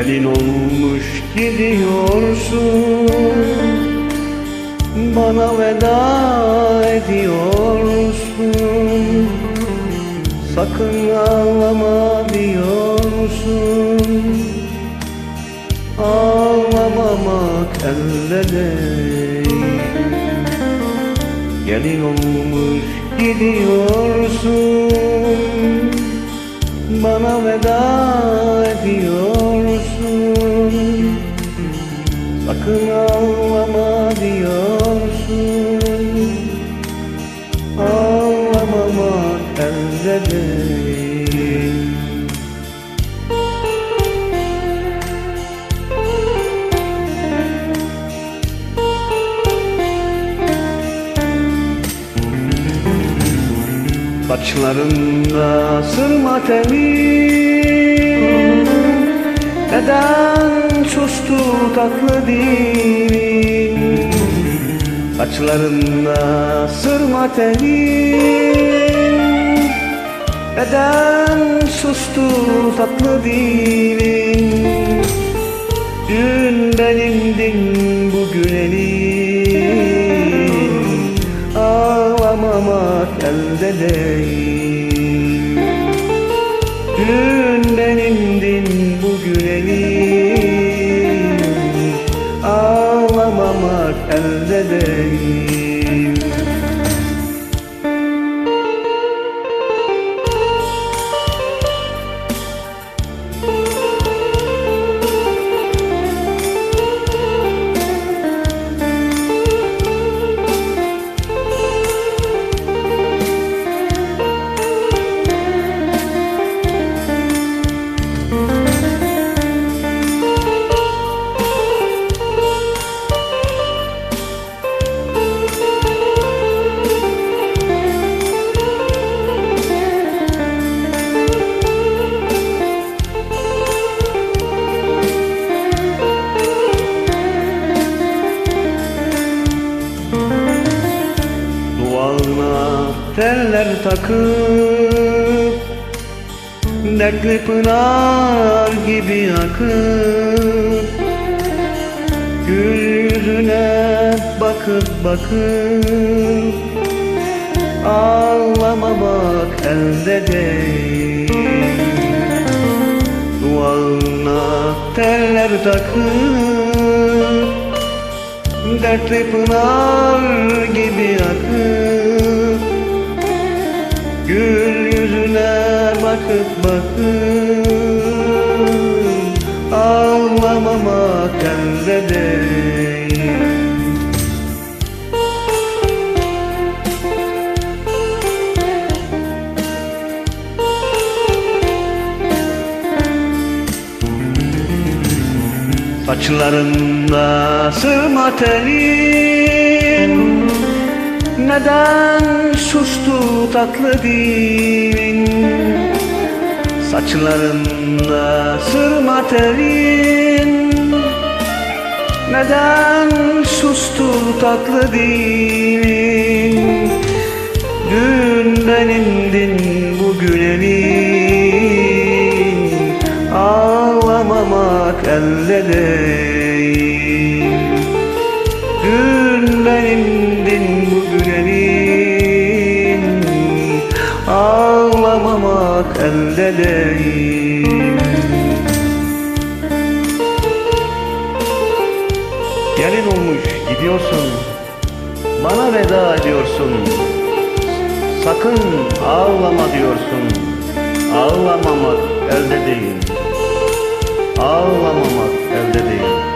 Gelin olmuş gidiyorsun. Bana veda ediyorsun. Sakın ağlama diyorsun. Ağlamamak değil. Gelin olmuş gidiyorsun. Bana veda diyorsun Ağlamamak elde değil Saçlarında sırma telin Neden sustu tatlı dilin Saçlarında sırma telin Neden sustu tatlı dilin. Dün benimdin bugün elin. Ağlamamak elde değil. Dün benimdin bugün elin Ağlamamak takıp Dertli pınar gibi akıp Gül yüzüne bakıp bakıp Ağlamamak elde değil. Duvağına teller takıp Dertli pınar gibi akıp Gül yüzüne bakıp bakıp Ağlamamak elde değil Saçlarında sırma telin Neden sustu tatlı dilin? Saçlarında sırma telin. Neden sustu tatlı dilin? Dün benimdin bugün elin Ağlamamak elde değil Gelin olmuş gidiyorsun. Bana veda ediyorsun. Sakın ağlama diyorsun. Ağlamamak elde değil. Ağlamamak elde değil